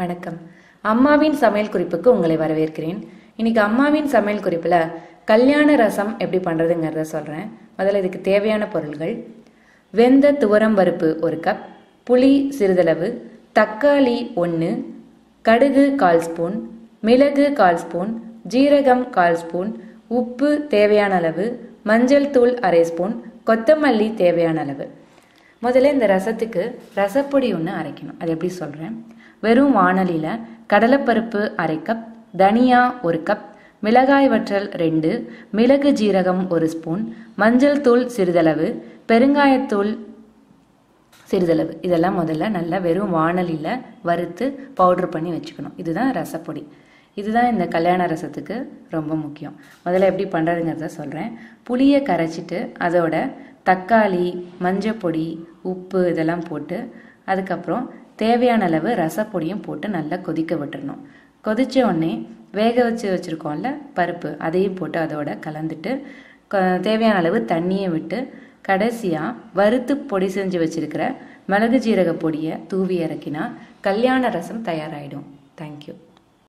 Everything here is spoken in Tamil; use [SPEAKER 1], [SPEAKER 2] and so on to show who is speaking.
[SPEAKER 1] வணக்கம். அம்மாவின் சமையல் குறிப்புக்கு உங்களை வரவேற்கிறேன். இன்னைக்கு அம்மாவின் சமையல் குறிப்பில் கல்யாண ரசம் எப்படி பண்ணுறதுங்கிறத சொல்கிறேன் முதல்ல இதுக்கு தேவையான பொருள்கள். வெந்த துவரம் பருப்பு ஒரு கப் புளி சிறிதளவு தக்காளி ஒன்று கடுகு கால் ஸ்பூன் மிளகு கால் ஸ்பூன் ஜீரகம் கால் ஸ்பூன் உப்பு தேவையான அளவு மஞ்சள் தூள் அரை ஸ்பூன் கொத்தமல்லி தேவையான அளவு. முதல்ல இந்த ரசத்துக்கு ரசப்பொடி ஒன்று அரைக்கணும். அது எப்படி சொல்கிறேன் வெறும் வாணலியில் கடலைப்பருப்பு அரை கப் தனியா ஒரு கப் மிளகாய் வற்றல் ரெண்டு மிளகு ஜீரகம் ஒரு ஸ்பூன் மஞ்சள் தூள் சிறிதளவு பெருங்காயத்தூள் சிறிதளவு. இதெல்லாம் முதல்ல நல்லா வெறும் வாணலியில் வறுத்து பவுடர் பண்ணி வச்சுக்கணும். இதுதான் ரசப்பொடி. இதுதான் இந்த கல்யாண ரசத்துக்கு ரொம்ப முக்கியம். முதல்ல எப்படி பண்ணுறதுங்கிறத சொல்கிறேன் புளியை கரைச்சிட்டு அதோட தக்காளி மஞ்சப்பொடி உப்பு இதெல்லாம் போட்டு அதுக்கப்புறம் தேவையான அளவு ரசப்பொடியும் போட்டு நல்லா கொதிக்க விட்டுறணும். கொதித்த உடனே வேக வச்சு வச்சுருக்கோம்ல பருப்பு அதையும் போட்டு அதோட கலந்துட்டு க- தேவையான அளவு தண்ணியை விட்டு கடைசியாக வறுத்து பொடி செஞ்சு வச்சுருக்கிற மிளகு ஜீரக பொடியை தூவி இறக்கினா கல்யாண ரசம் தயாராகிடும் தேங்க்யூ